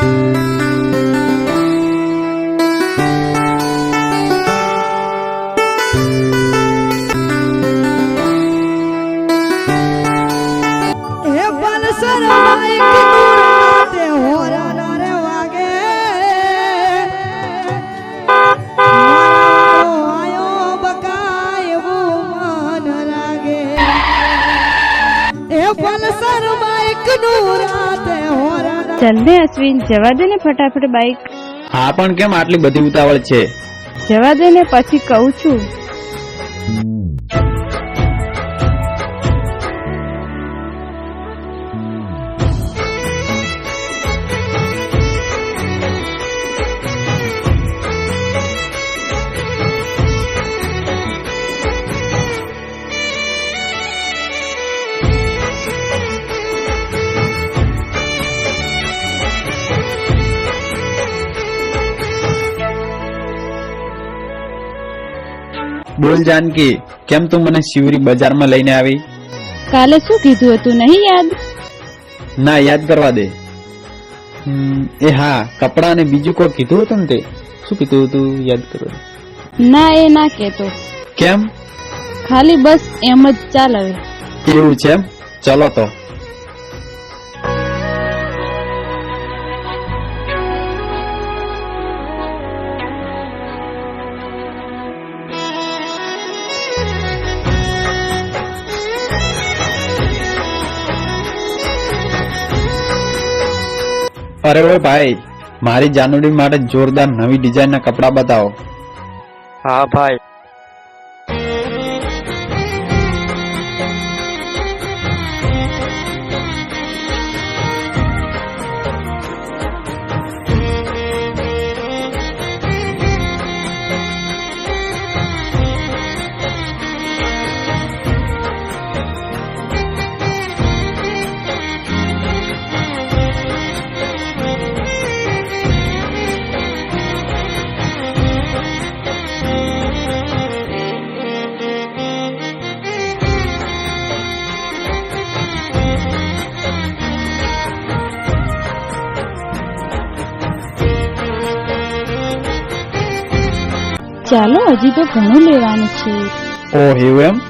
હે ને જવા દે ને ફટાફટ બાઈક. હા પણ કેમ આટલી બધી ઉતાવળ છે? જવા દે ને પછી કહું છું. બોલ જાનકી કેમ તું મને શિવરી બજારમાં લઈને આવી? કાલે શું કીધું હતું નહીં યાદ? ના યાદ કરવા દે. એ હા કપડા અને બીજું કોઈ કીધું હતું ને તે? શું કીધું હતું યાદ કરો. ના એ ના કેતો કેમ? ખાલી બસ એમ જ ચાલ. હવે એવું છે ચલો તો. અરે ઓ ભાઈ મારી જાનુડી માટે જોરદાર નવી ડિઝાઇનના કપડા બતાવો. હા ભાઈ ચાલો હજી તો ઘણું લેવાનું છે. ઓહ એવું એમ?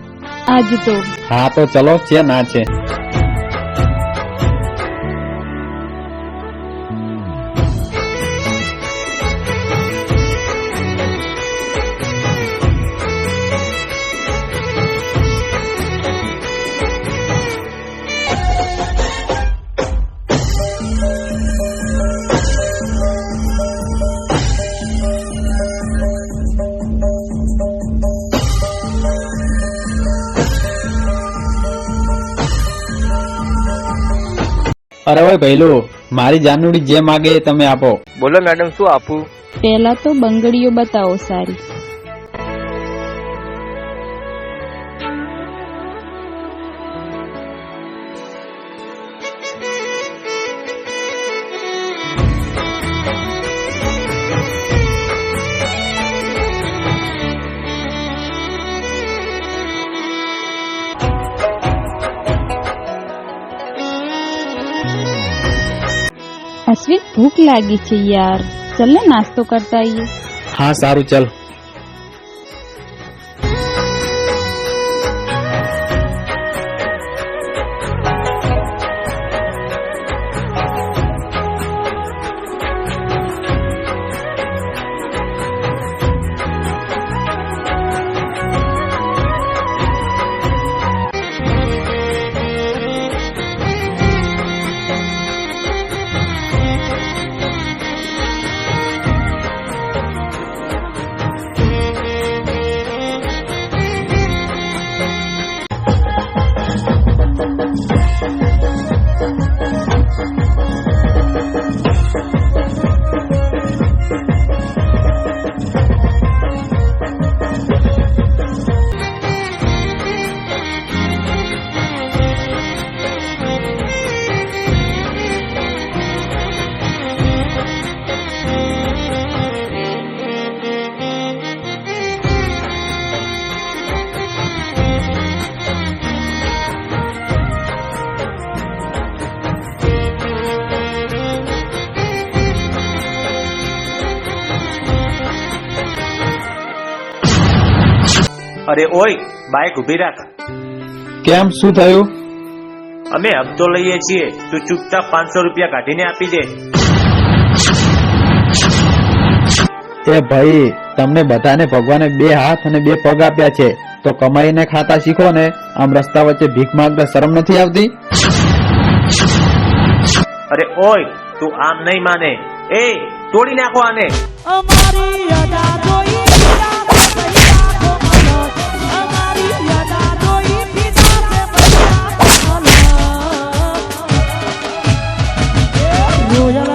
આજ તો. હા તો ચલો છે ના છે. અરે ભાઈ ભૈલું મારી જાનુડી જે માગે તમે આપો. બોલો મેડમ શું આપું? પહેલા તો બંગડીઓ બતાવો સારી. ભૂખ લાગી છે યાર. ચલ ને નાસ્તો કરતા આવીએ. હા સારું ચલ. અરે ઓય બાઇક ઊભી રાખ. કેમ શું થયું? અમે હપ્તો લઈએ છીએ તું ચૂપચાપ પાંચસો રૂપિયા કાઢીને આપી દે. એ ભાઈ તમને બધાને ભગવાને બે હાથ અને બે પગ આપ્યા છે. તો કમાઈને ખાતા શીખો ને. આમ રસ્તા વચ્ચે ભીખ માંગતા શરમ નથી આવતી? અરે ઓય તું આમ નહીં માને. એ તોડી નાખો આને. અમારી અદા જોઈ રોયલ રાજા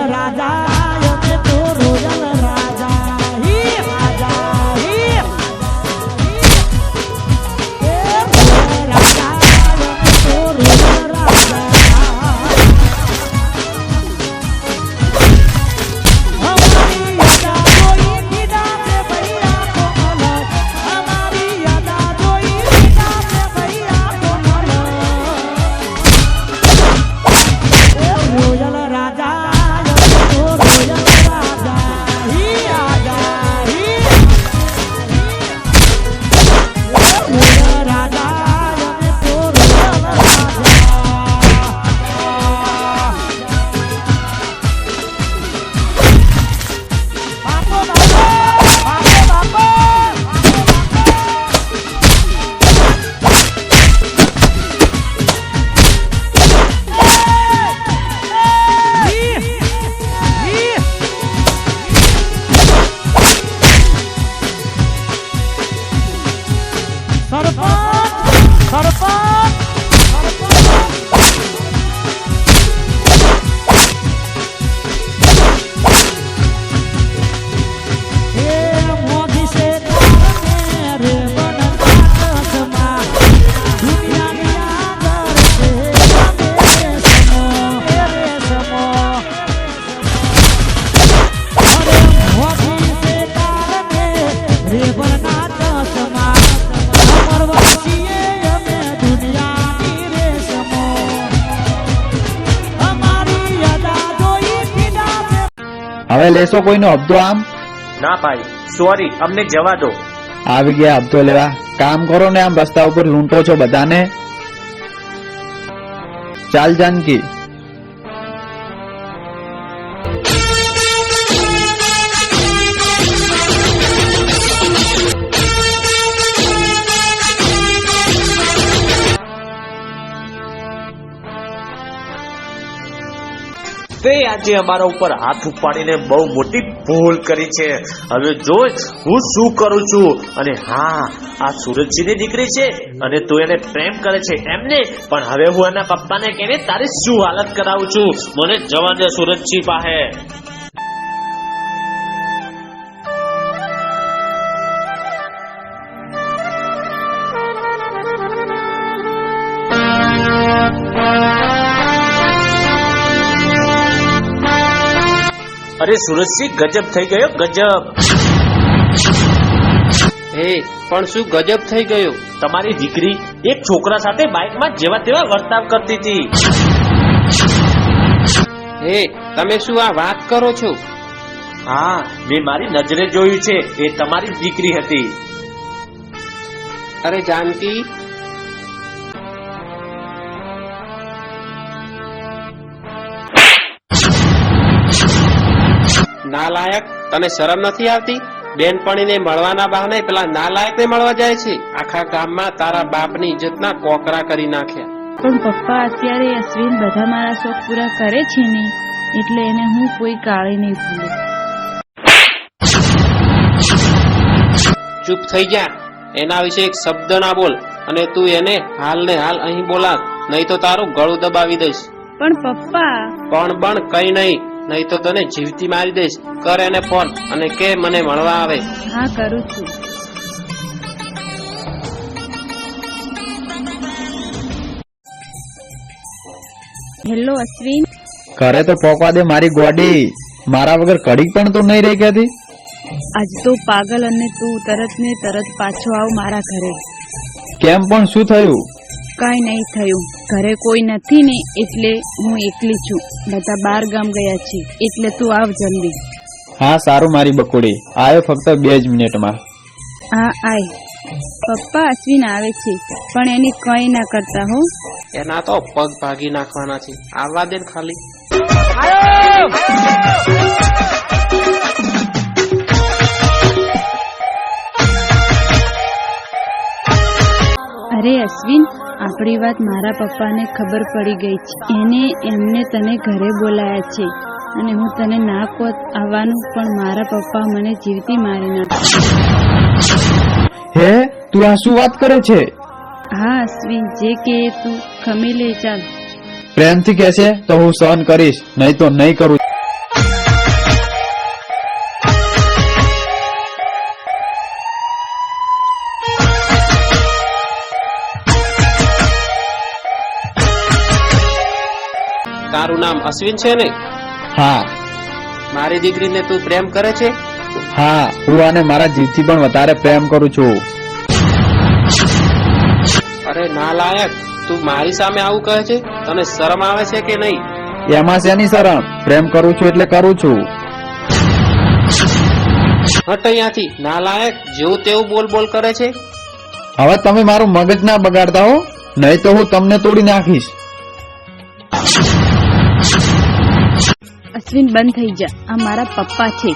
લેશો કોઈનો અબ્દો આમ? ના ભાઈ સોરી અમને જવા દો. આવી ગયા હબ્દો લેવા. કામ કરો ને આમ રસ્તા ઉપર લૂંટો છો બધાને. ચાલ જાનકી. તે અમારા ઉપર હાથ ઉપાડીને બહુ મોટી ભૂલ કરી છે. હવે જો હું શું કરું છું? અને હા, આ સુરજજીની દીકરી છે અને તું એને પ્રેમ કરે છે એમને પણ હવે હું એના પપ્પાને કહીને તારી શું હાલત કરાવું છું? મને જવા દે સુરજજી પાસે. અરે સુરજજી ગજબ થઈ ગયો ગજબ. હે પણ શું ગજબ થઈ ગયો? તમારી દીકરી એક છોકરા સાથે બાઇકમાં જેવા તેવા વર્તાવ કરતી હતી. હે તમે શું આ વાત કરો છો? હા મેં મારી નજરે જોયું છે એ તમારી દીકરી હતી. અરે જાનકી નાલાયક તને શરમ નથી આવતી? બેનપણીને મળવાના બહાને પેલા નાલાયકને મળવા જાય છે. આખા ગામમાં તારા બાપની ઇજ્જતના કોકરા કરી નાખ્યા. પણ પપ્પા અત્યારે અશ્વિન બધા મારા શોખ પૂરા કરે છે ને એટલે એને હું કોઈ કાળે નહીં ભૂલું. ચૂપ થઈ જા. એના વિશે એક શબ્દ ના બોલ અને તું એને હાલ ને હાલ અહીં બોલા નહીં તો તારું ગળું દબાવી દઈશ. પણ પપ્પા પણ પણ કઈ નહીં. નહીં તો તને જીવતી મારી દઈશ. કર એને ફોન અને કે મને મળવા આવે. હા કરું છું. હેલો અશ્વિન. ઘરે તો પોકવા દે મારી ગોડી. મારા વગર કડી પણ તું નહીં રહી કહેતી? આજ તો પાગલ અને તું તરત ને તરત પાછો આવ મારા ઘરે. કેમ પણ? શું થયું? કાંઈ નહીં થયું. ઘરે કોઈ નથી ને એટલે હું એકલી છું. બધા બાર ગામ ગયા છે. એટલે તું આવ જલ્દી. હા સારું મારી બકોડી. આયો ફક્ત બે જ મિનિટમાં. હા આય. પપ્પા અશ્વિન આવે છે પણ એની કંઈ ના કરતા હો. એના તો પગ ભાગી નાખવાના છે. આવવા દે ખાલી. અરે અશ્વિન આપણી વાત મારા પપ્પાને ખબર પડી ગઈ છે. એને એમને તને ઘરે બોલાયા છે. અને હું તને ના કોત આવવાનું પણ મારા પપ્પા મને જીવતી મારી નાખશે હે તું આ શું વાત કરે છે? હા અશ્વિન જે કે તું ખમી લે ચાલ. પ્રેમથી કહેશે તો હું સહન કરીશ નહીં તો નહીં કરું. અશ્વિન છે ને? હા. મારી દીકરીને તું પ્રેમ કરે છે? હા હું આને મારા જીવથી પણ વધારે પ્રેમ કરું છું. અરે ના લાયક તું મારી સામે આવું કહે છે? તને શરમ આવે છે કે નહીં? એમાં શેની શરમ? પ્રેમ કરું છું એટલે કરું છું. હટ અહીંયાથી ના લાયક જેવું તેવું બોલ બોલ કરે છે? હવે તમે મારું મગજ ના બગાડતા હો નહીં તો હું તમને તોડી નાખીશ. અશ્વિન બંધ થઈ જા. આ મારા પપ્પા છે.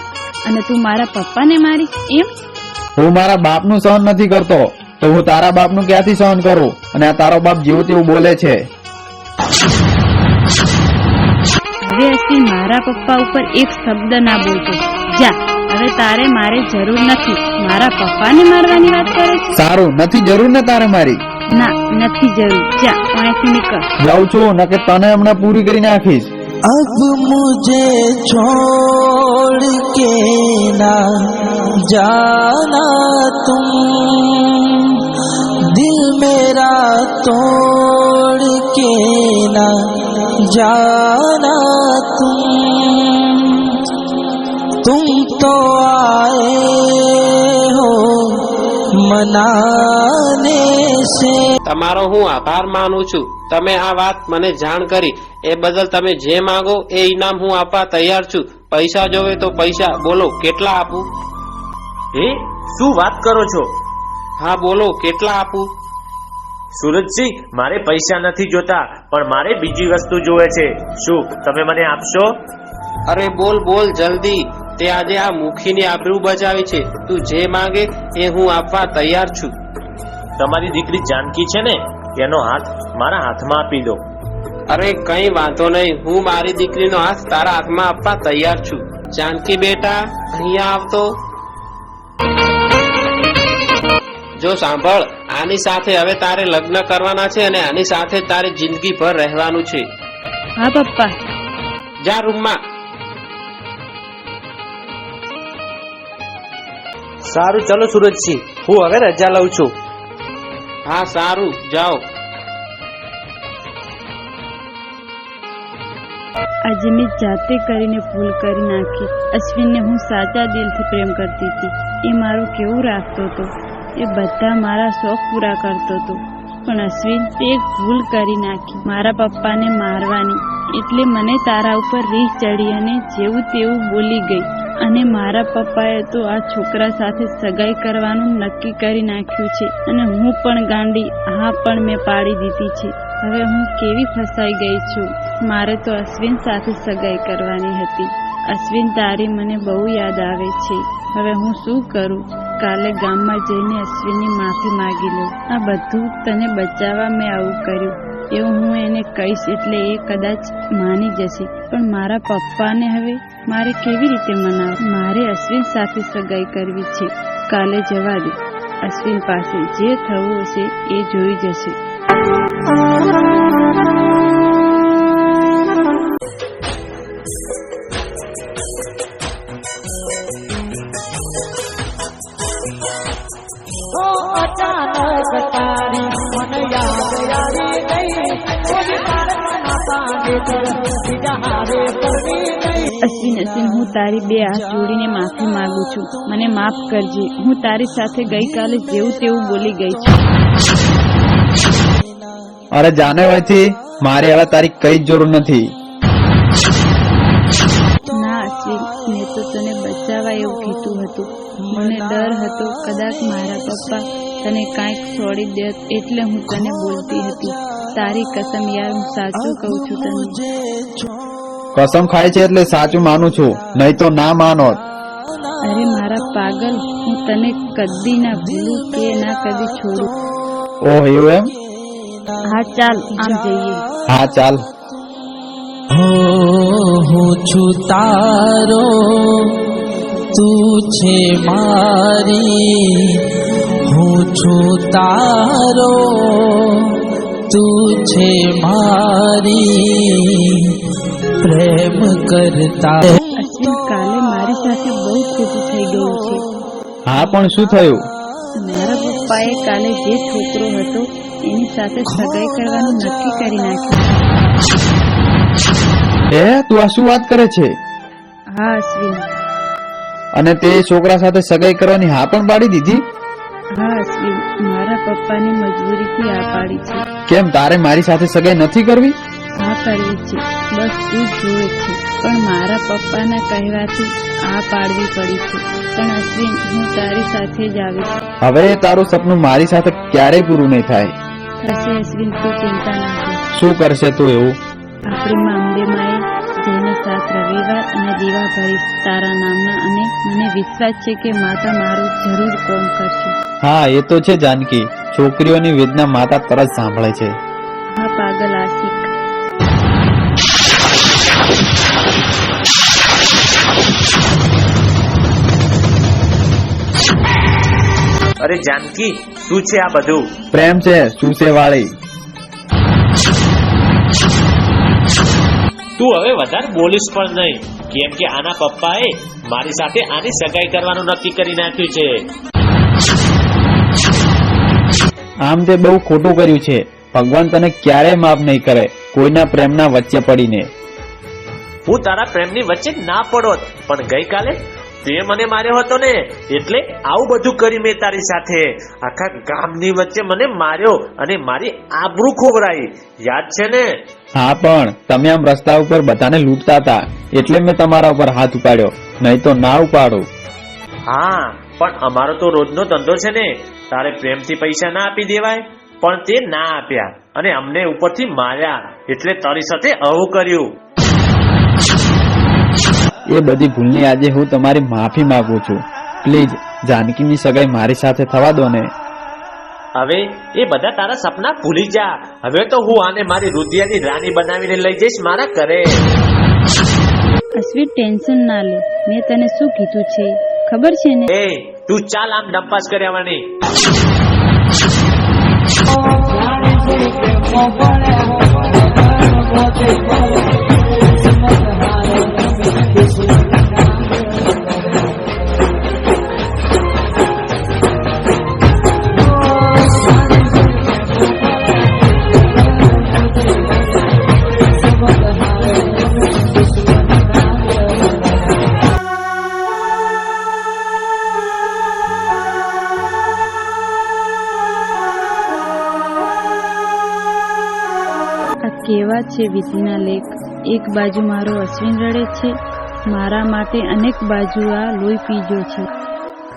અને તું મારા પપ્પાને મારી એમ? હું મારા બાપનું સહન નથી કરતો. તો હું તારા બાપનું ક્યાંથી સહન કરું? અને આ તારો બાપ જેવું તેવું બોલે છે. હવે અશ્વિન મારા પપ્પા ઉપર એક શબ્દ ના બોલતો. જા હવે તારે મારે જરૂર નથી. મારા પપ્પાને મારવાની વાત કરે છે? સારું નથી જરૂર ને તારે મારી. ના નથી જરૂર. જા અહીંથી નીકળ. જાઉં છું નકે તને હમણાં પૂરી કરી નાખીશ. अब मुझे छोड़ के ना जाना तुम दिल मेरा तोड़ के ना जाना तुम तुम तो आए हो મનાને છે. તમારો હું આભાર માનું છું. તમે આ વાત મને જાણ કરી. એ બદલ તમે જે માંગો એ ઇનામ હું આપવા તૈયાર છું. પૈસા જોવે તો પૈસા. બોલો કેટલા આપું? હે? શું વાત કરો છો? હા બોલો કેટલા આપું? સુરજસિંહ મારે પૈસા નથી જોતા પણ મારે બીજી વસ્તુ જોવે છે. શું તમે મને આપશો? અરે બોલ બોલ જલ્દી. તે આજે આ મુખીની આબરૂ બચાવી છે. તું જે માંગે એ હું આપવા તૈયાર છું. તમારી દીકરી જાનકી છે ને એનો હાથ મારા હાથમાં આપી દો. અરે કઈ વાંધો નહીં હું મારી દીકરીનો હાથ તારા હાથમાં આપવા તૈયાર છું. જાનકી બેટા અહીંયા આવતો. જો સાંભળ આની સાથે હવે તારે લગ્ન કરવાના છે અને આની સાથે તારે જિંદગીભર રહેવાનું છે. હા પપ્પા. જા રૂમમાં. સારું ચલો સુરજસિંહ હું હવે રજા લઉં છું. હા સારું. જાઓ. આજે મેં જાતે કરીને ભૂલ કરી નાખી. અશ્વિનને હું સાચા દિલથી પ્રેમ કરતી હતી. એ મારું કેવું રાખતો હતો? એ બધા મારા શોખ પૂરા કરતો હતો. પણ અશ્વિન તે એક ભૂલ કરી નાખી. મારા પપ્પાને મારવાની. એટલે મને તારા ઉપર રીહ ચડી અને જેવું તેવું બોલી ગઈ. અને મારા પપ્પાએ તો આ છોકરા સાથે સગાઈ કરવાનું નક્કી કરી નાખ્યું છે. અને હું પણ ગાંડી, હા પણ મેં પાડી દીધી છે. હવે હું કેવી ફસાઈ ગઈ છું? મારે તો અશ્વિન સાથે સગાઈ કરવાની હતી. અશ્વિન તારી મને બહુ યાદ આવે છે. હવે હું શું કરું? કાલે ગામમાં જઈને અશ્વિનની માફી માગી લઉં. આ બધું તને બચાવવા મેં આવું કર્યું. એવું હું એને કહીશ એટલે એ કદાચ માની જશે. પણ મારા પપ્પાને હવે મારે કેવી રીતે મનાવ મારે અશ્વિન સાથે સગાઈ કરવી છે. કાલે જવા દે. અશ્વિન પાસે જે થવું હશે એ જોઈ જશે. અશ્વિન અશ્વિન હું તારી બે હાથ જોડીને માફી માંગુ છું. મને માફ કરજે. હું તારી સાથે ગઈકાલે જેવું તેવું બોલી ગઈ છું. અરે જાને હોયથી મારે હવે તારી કઈ જરૂર નથી. ના અશ્વિન મેં તો તને બચાવવા એવું કીધું હતું. મને ડર હતો. કદાચ મારા પપ્પા તને કાંઈક છોડી દે એટલે હું તને બોલતી હતી. તારી કસમ યાર હું સાચું કહું છું તને. કસમ ખાય છે એટલે સાચું માનું છું નહીં તો ના માનો. અરે મારા પાગલ હું તને કદી ના ભૂલું કે ના કદી છોડું. ઓહ એવું એમ? હા ચાલ આમ જઈએ. હા ચાલ. હો હું છું તારો તું છે મારી. હું છું તારો તું છે મારી પ્રેમ કરતા કાલે મારી સાથે બહુ ખોટું થઈ ગયું છે હા પણ શું થયું મારા પપ્પાએ કાલે જે છોકરો હતો એની સાથે સગાઈ કરવાનું નક્કી કરી નાખ્યું એ તું આ શું વાત કરે છે? હા અશ્વિન. અને તે છોકરા સાથે સગાઈ કરવાની હા પણ પાડી દીધી? હા અશ્વિન મારા પપ્પાની મજબૂરીથી આ પાડી છે. કેમ તારે મારી સાથે સગાઈ નથી કરવી? આ કરવી છે. બસ તું જ જોવે છે. પણ મારા પપ્પાના કહેવાથી આ પાડવી પડી છે. પણ અશ્વિન હું તારી સાથે જ આવીશ. હવે તારું સપનું મારી સાથે ક્યારેય પૂરું નહીં થાય. થશે અશ્વિન તું ચિંતા ના કર. શું કરશે તું એવું? આપણી માં અંબે માએ જેને સાત રવિવાર અને દીવા ભરીશ તારા નામના અને મને વિશ્વાસ છે કે માતા મારું જરૂર કોમ કરશે. હા એ તો છે જાનકી. છોકરીઓની વેદના માતા તરત સાંભળે છે. હા પાગલ આશિક. અરે જાનકી શું છે આ બધું? પ્રેમ છે સુસે વાળી તું હવે વધારે બોલીશ પણ નહીં. કેમ કે આના પપ્પાએ મારી સાથે આની સગાઈ કરવાનું નક્કી કરી નાખ્યું છે. આમ તે બહુ ખોટું કર્યું છે. ભગવાન તને ક્યારેય માફ નહીં કરે. કોઈના પ્રેમના વચ્ચે પડીને. હું તારા પ્રેમની વચ્ચે ના પડોત પણ ગઈકાલે તે મને માર્યો હતો ને. એટલે આવું બધું કરી મેં તારી સાથે. આખા ગામની વચ્ચે મને માર્યો અને મારી આબરૂ ખોવરાઈ યાદ છે ને? હા પણ તમે આમ રસ્તા ઉપર બધાને લૂંટતા હતા. એટલે મેં તમારા ઉપર હાથ ઉપાડ્યો. નહીં તો ના ઉપાડું. હા પણ અમારો તો રોજનો ધંધો છે ને. તારે પ્રેમથી પૈસા ના આપી દેવાય? પણ તે ના આપ્યા અને અમને ઉપરથી માર્યા. એટલે તારી સાથે આવું કર્યું. એ બધી ભૂલની આજે હું તમારી માફી માંગુ છું. પ્લીઝ જાનકીની સગાઈ મારી સાથે થવા દો ને. હવે એ બધા તારા સપના ભૂલી જા. હવે તો હું આને મારી રુદિયાની રાની બનાવીને લઈ જઈશ મારા ઘરે. અશ્વિન ટેન્શન ના લે. મેં તને શું કીધું છે? ખબર છે ને એ તું ચાલ આમ ડંપાસ કર્યાવાની આ છે વિધિના લેખ એક બાજુ મારો અશ્વિન રડે છે. મારા માટે અનેક બાજુ આ લોહી પીજો છે.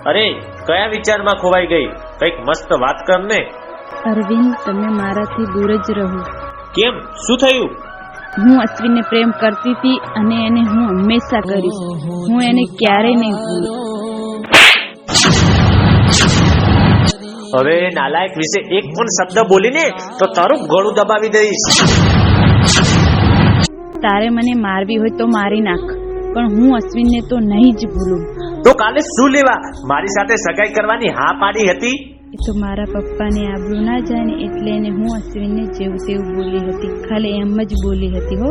અરે કયા વિચારમાં ખોવાઈ ગઈ? કંઈક મસ્ત વાત કર ને. અરવિંદ તમે મારાથી દૂર જ રહો. કેમ? શું થયું? હું અશ્વિનને પ્રેમ કરતી હતી અને એને હું હંમેશા કરીશ. હું એને ક્યારેય નહીં ભૂલું. હવે નાલાયક વિશે એક પણ શબ્દ બોલીને તો તારું ગળું દબાવી દઈશ. તારે મને મારવી હોય તો મારી નાખ. પણ હું અશ્વિનને તો નહીં જ ભૂલું. તો કાલે શું લેવા? મારી સાથે સગાઈ કરવાની હા પાડી હતી? એ તો મારા પપ્પાને આબરૂ ના જાય ને એટલે એને હું અશ્વિનને જેવું તેવું બોલી હતી. ખાલી એમ જ બોલી હતી હો.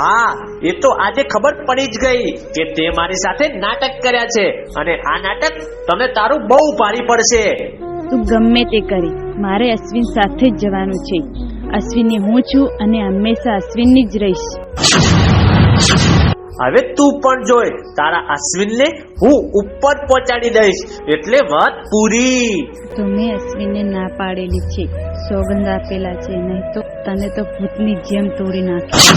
હા એ તો આજે ખબર પડી જ ગઈ કે તે મારી સાથે નાટક કર્યા છે અને આ નાટક તને તારું બહુ ભારી પડશે. તું ગમે તે કરી. મારે અશ્વિન સાથે જ જવાનું છે. અશ્વિનની હું છું અને હંમેશા અશ્વિનની જ રહીશ. હવે તું પણ જોઈ તારા અશ્વિનને હું ઉપર પહોંચાડી દઈશ. એટલે વાત પૂરી. તો મેં અશ્વિનને ના પાડેલી છે. સોગંદ આપેલા છે નહીં તો તને તો ભૂતની જેમ તોડી નાખી.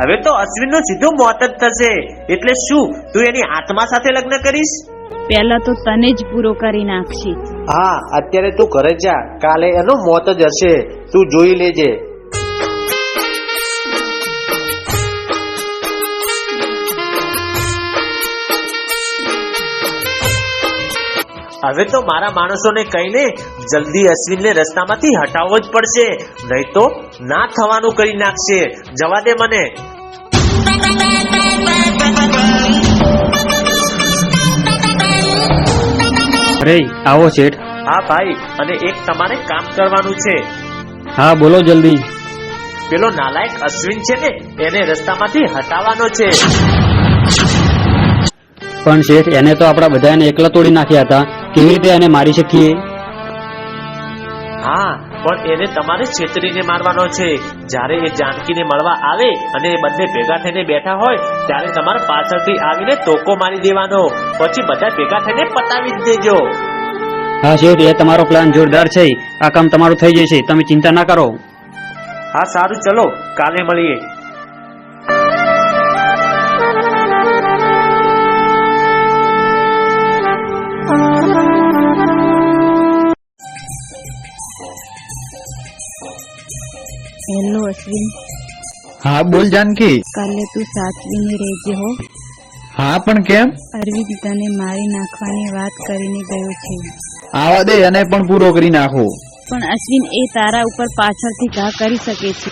હવે તો અશ્વિનનો સીધું મોત જ થશે. એટલે શું તું એની આત્મા સાથે લગ્ન કરીશ? પહેલા તો તને જ પૂરો કરી નાખશે. હા અત્યારે તું ઘરે જા. કાલે એનું મોત જ હશે. તું જોઈ લેજે. હવે તો મારા માણસોને કહીને જલ્દી અશ્વિનને રસ્તામાંથી હટાવવો જ પડશે. નહીં તો ના થવાનું કરી નાખશે. જવા દે મને. અરે આવો શેઠ. હા ભાઈ અને એક તમારે કામ કરવાનું છે. હા બોલો જલ્દી. પેલો નાલાયક અશ્વિન છે ને એને રસ્તામાંથી હટાવવાનો છે. પણ શેઠ એને તો આપણા બધાને એકલા તોડી નાખ્યા હતા. કેવી રીતે એને મારી શકીએ? પણ એને તમારે છેતરીને મારવાનો છે. જ્યારે એ જાનકીને મળવા આવે અને એ બંને ભેગા થઈને બેઠા હોય ત્યારે તમારે પાછળથી આવીને તોકો મારી દેવાનો. પછી બધા ભેગા થઈને પતાવી દેજો. હા શેઠ એ તમારો પ્લાન જોરદાર છે. આ કામ તમારું થઈ જશે. તમે ચિંતા ના કરો. હા સારું ચલો. કાલે મળીએ. હેલો અશ્વિન હા બોલ જાનકી કાલે તું સાચવીને રહેજે હો હા પણ કેમ અરવિંદ તને મારી નાખવાની વાત કરીને ગયો છે આવા દે અને પણ પૂરો કરી નાખો પણ અશ્વિન એ તારા ઉપર પાછળથી ઘા કરી શકે છે।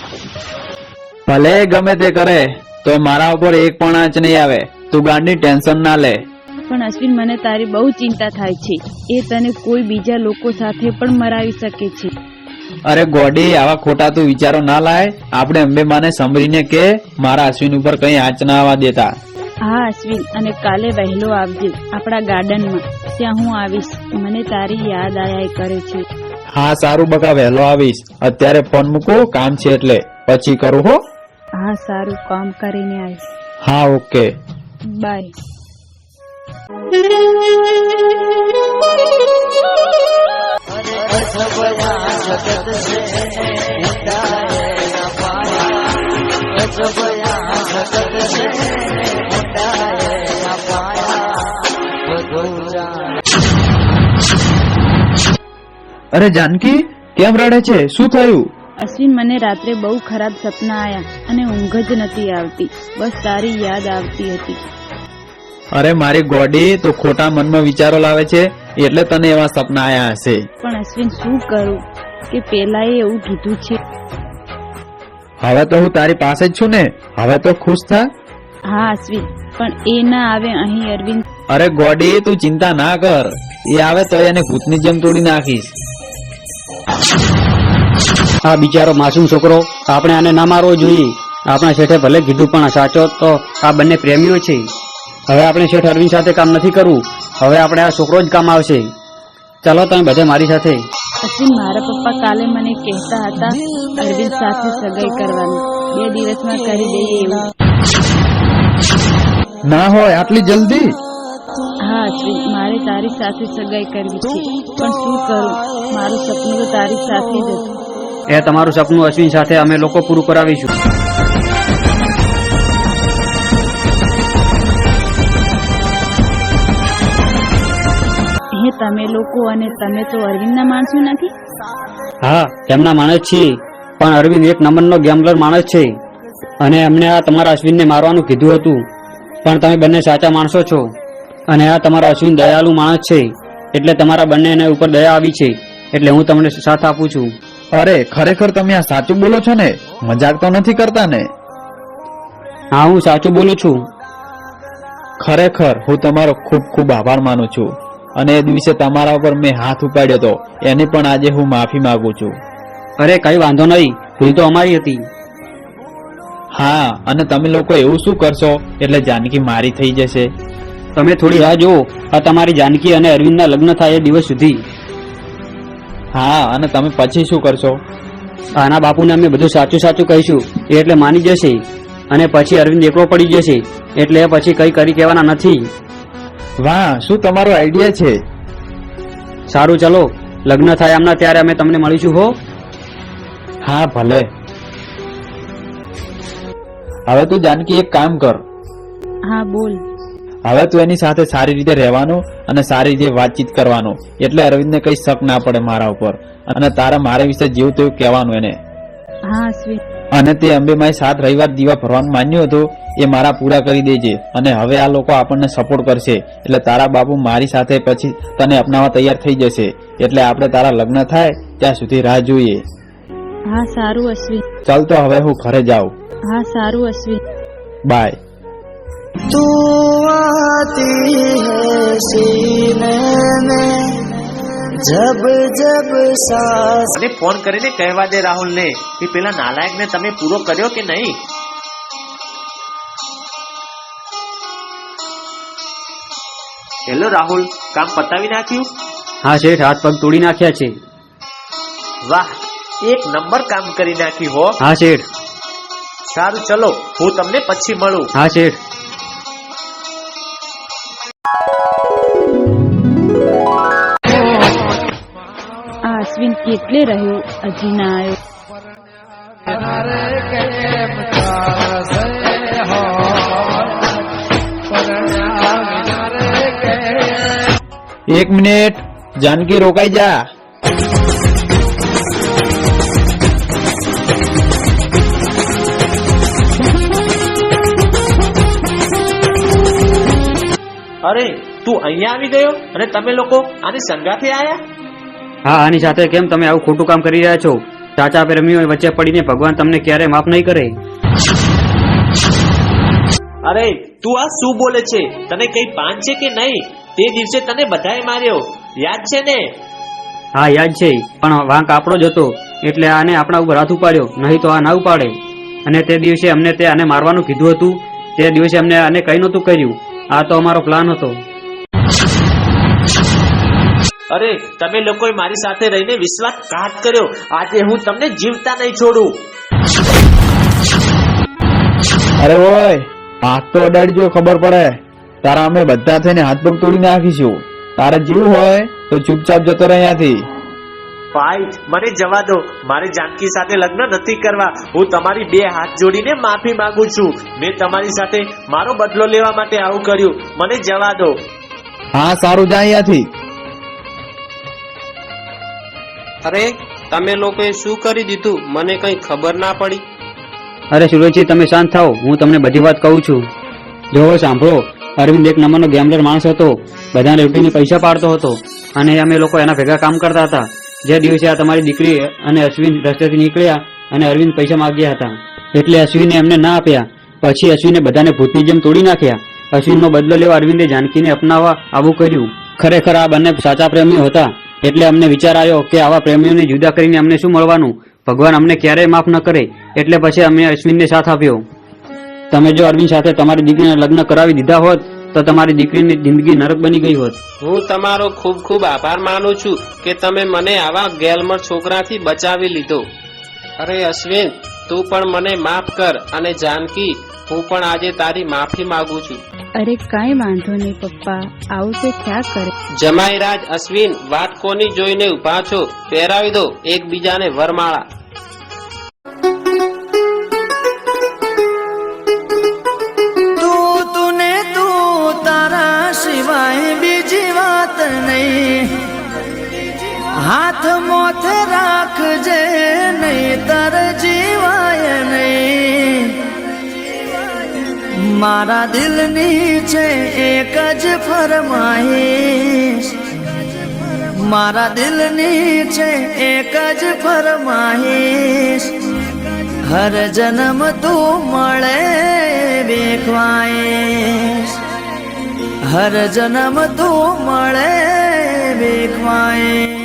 ભલે ગમે તે કરે તો મારા ઉપર એક પણ આંચ નહીં આવે તું ગાંડી ટેન્શન ના લે પણ અશ્વિન મને તારી બહુ ચિંતા થાય છે એ તને કોઈ બીજા લોકો સાથે પણ મરાવી શકે છે। અરે ગોડી આવા ખોટા તું વિચારો ના લાય. આપણે અંબે માને સંભળીને કે મારા અશ્વિન ઉપર કઈ આંચ ના આવવા દેતા. હા અશ્વિન અને કાલે વહેલો આવજે આપણા ગાર્ડનમાં. ત્યાં હું આવીશ. મને તારી યાદ આયા કરે છે. હા સારું બકા વહેલો આવીશ. અત્યારે ફોન મૂકો કામ છે એટલે. પછી કરું હો. હા સારું કામ કરીને આવીશ. હા ઓકે. બાય. અરે જાનકી, કેમ રડે છે? શું થયું? અશ્વિન, મને રાત્રે બહુ ખરાબ સપના આયા અને ઊંઘ જ નથી આવતી. બસ તારી યાદ આવતી હતી. અરે મારી ગોડી તો ખોટા મનમાં વિચારો લાવે છે એટલે તને એવા સપના આયા હશે. પણ અશ્વિન શું કરું? કે પેલા એવું કીધું છે. હવે તો હું તારી પાસે જ છું ને? હવે તો ખુશ થા? હા અશ્વિન પણ એ ના આવે અહીં અરવિંદ. અરે ગોડી તું ચિંતા ના કર. એ આવે તો એને ભૂતની જેમ તોડી નાખીશ. આ બિચારો માસૂમ છોકરો આપણે આને ના મારવો જોઈએ. આપણા શેઠે ભલે કીધું પણ સાચો તો આ બંને પ્રેમીઓ છે. હવે આપણે શેઠ અરવિંદ સાથે કામ નથી કરવું. હવે આપણે આ છોકરો જ કામ આવશે. ચાલો તમે બધે મારી સાથે. પછી મારા પપ્પા કાલે મને કહેતા હતા અરવિંદ સાથે સગાઈ કરવાની. બે દિવસમાં કરી દઈએ એવું. ના હોય આટલી જલ્દી? હા અશ્વિન મારે તારી સાથે સગાઈ કરવી છે. પણ શું કરું? મારું સપનું તો તારી સાથે જ હતું. એ તમારું સપનું અશ્વિન સાથે અમે લોકો પૂરું કરાવીશું. તમે લોકો અને તમે તો અરવિંદના માણસો નથી? હા તેમના માણસ છીએ પણ અરવિંદ એક નંબરનો ગેમ્બલર માણસ છે. અને એમને આ તમારા અશ્વિનને મારવાનું કીધું હતું. પણ તમે બંને સાચા માણસો છો. અને આ તમારા અશ્વિન દયાળુ માણસ છે. એટલે તમારા બંને ઉપર દયા આવી છે. એટલે હું તમને સાથ આપું છું. અરે ખરેખર તમે આ સાચું બોલો છો ને? મજાક તો નથી કરતા ને? હા હું સાચું બોલું છું. ખરેખર હું તમારો ખૂબ ખૂબ આભાર માનું છું. અને એ દિવસે તમારા ઉપર મેં હાથ ઉપાડ્યો હતો. એને પણ આજે હું માફી માંગુ છું. અરે કઈ વાંધો નહીં. ભૂલ તો અમારી હતી. હા અને તમે લોકો એવું શું કરશો? એટલે જાનકી મારી થઈ જશે. તમે થોડી રાહ જુઓ. આ તમારી જાનકી અને અરવિંદના લગ્ન થાય એ દિવસ સુધી. હા અને તમે પછી શું કરશો? આના બાપુને અમે બધું સાચું સાચું કહીશું. એટલે માની જશે. અને પછી અરવિંદ એકલો પડી જશે. એટલે પછી કઈ કરી કહેવાના નથી. વાહ શું તમારો આઈડિયા છે? સારું ચલો લગ્ન થાય એમના ત્યારે અમે તમને મળીશું હો. હા ભલે. હવે તું જાનકી એક કામ કર. હા બોલ. હવે તું એની સાથે સારી રીતે રહેવાનું અને સારી રીતે વાતચીત કરવાનું. એટલે અરવિંદને કઈ શક ના પડે મારા ઉપર. અને તારા મારા વિશે જેવું તેવું કહેવાનું એને. હા અશ્વિન અને તે અંબેમાએ સાત રવિવાર દીવા ભરવાનું માન્યું હતું એ મારા પૂરા કરી દેજે અને હવે આ લોકો આપણને સપોર્ટ કરશે એટલે તારા બાપુ મારી સાથે પછી તને અપનાવવા તૈયાર થઈ જશે એટલે આપણે તારા લગ્ન થાય ત્યાં સુધી રાહ જોઈએ હા સારું અશ્વિન ચાલ તો હવે હું ઘરે જાઉં હા સારું અશ્વિન બાય तू आती है सीने में જબ જબ સાસ અને ફોન કરીને કહેવા દે રાહુલ ને કે પેલા નાલાયક ને તમે પૂરો કર્યો કે નહીં? હેલો રાહુલ કામ પતાવી નાખ્યું? હા શેઠ હાથ પગ તોડી નાખ્યા છે. વાહ એક નંબર કામ કરી નાખ્યું હો. હા શેઠ. સારું ચલો હું તમને પછી મળું. હા શેઠ. કેટલે રહ્યો હજી ના એક મિનિટ જાનકી રોકાઈ જા. અરે તું અહીંયા આવી ગયો? અને તમે લોકો આની સંગાથે આયા? હા આની સાથે કેમ તમે આવું ખોટું કામ કરી રહ્યા છો? ચાચા પ્રેમીઓ વચ્ચે પડીને ભગવાન તમને ક્યારે માફ નહીં કરે? અરે તું આ શું બોલે છે? તને કઈ પાન છે કે નહીં? તે દિવસે તને બધાએ માર્યો. યાદ છે ને? હા યાદ છે. પણ વાંક આપણો જ હતો. એટલે આને આપણા ઉપર હાથ ઉપાડ્યો. નહીં તો આ ના ઉપાડે. અને તે દિવસે અમને તે આને મારવાનું કીધું હતું. તે દિવસે અમને આને કઈ નહોતું કર્યું. આ તો અમારો પ્લાન હતો. અરે તમે લોકોએ મારી સાથે રહીને વિશ્વાસઘાત કર્યો. આજે હું તમને જીવતા નહીં છોડું. અરે ઓય હાથ તો અડાડજો ખબર પડે. તારા અમે બધા થઈને હાથ પગ તોડી નાખીશું. તારે જીવું હોય તો ચૂપચાપ જતો રહે અહીંયાથી. ભાઈ મને જવા દો. મારે જાનકી સાથે લગ્ન નથી કરવા. હું તમારી બે હાથ જોડીને માફી માંગુ છું. મેં તમારી સાથે મારો બદલો લેવા માટે આવું કર્યું. મને જવા દો. હા સારું જા અહીંયાથી. અરે, તમે લોકોએ શું કરી દીધું? મને કઈ ખબર ના પડી. અરે સુરજજી, તમે શાંત થાઓ. હું તમને બધી વાત કહું છું. જો, સાંભળો. અરવિંદ એક નંબરનો ગેમલર માણસ હતો. બધાને લૂંટીને પૈસા પાડતો હતો. અને અમે લોકો એના ભેગા કામ કરતા હતા. જે દિવસે આ તમારી દીકરી અને અશ્વિન રસ્તેથી નીકળ્યા અને અરવિંદ પૈસા માંગ્યા હતા. એટલે અશ્વિને એમને ના આપ્યા. પછી અશ્વિને બધાને ભૂતની જેમ તોડી નાખ્યા. અશ્વિનનો બદલો લેવા અરવિંદે જાનકીને અપનાવવા આવું કર્યું. ખરેખર આ બંને સાચા પ્રેમી હતા. એટલે અમને વિચાર આવ્યો કે આવા પ્રેમીઓને જુદા કરીને અમને શું મળવાનું? ભગવાન અમને ક્યારેય માફ ન કરે, એટલે પછી અમે અશ્વિનને સાથ આપ્યો. તમે જો અરવિંદ સાથે તમારી દીકરીને લગ્ન કરાવી દીધા હોત, તો તમારી દીકરીની જિંદગી નરક બની ગઈ હોત. હું તમારો ખૂબ ખૂબ આભાર માનું છું કે તમે મને આવા ગેલમર છોકરાથી બચાવી લીધો. અરે અશ્વિન, તું પણ મને માફ કર અને જાનકી હું પણ આજે તારી માફી માંગુ છું. અરે કાંઈ વાંધો નહીં પપ્પા. આવું તે ક્યાં કરે? જમાઈ રાજ અશ્વિન વાત કોની જોઈને ઊભા છો? પહેરાવી દો એકબીજાને વરમાળા. તું તુને તું તારા સિવાય બીજી વાત હાથ મોથ રાખજે નહીં તર મારા દિલની છે એક જ ફરમાઈશ. મારા દિલની છે એક જ ફરમાઈશ. હર જન્મ તું મળે વેખવાઈશ. હર જન્મ તું મળે બેખવાઈશ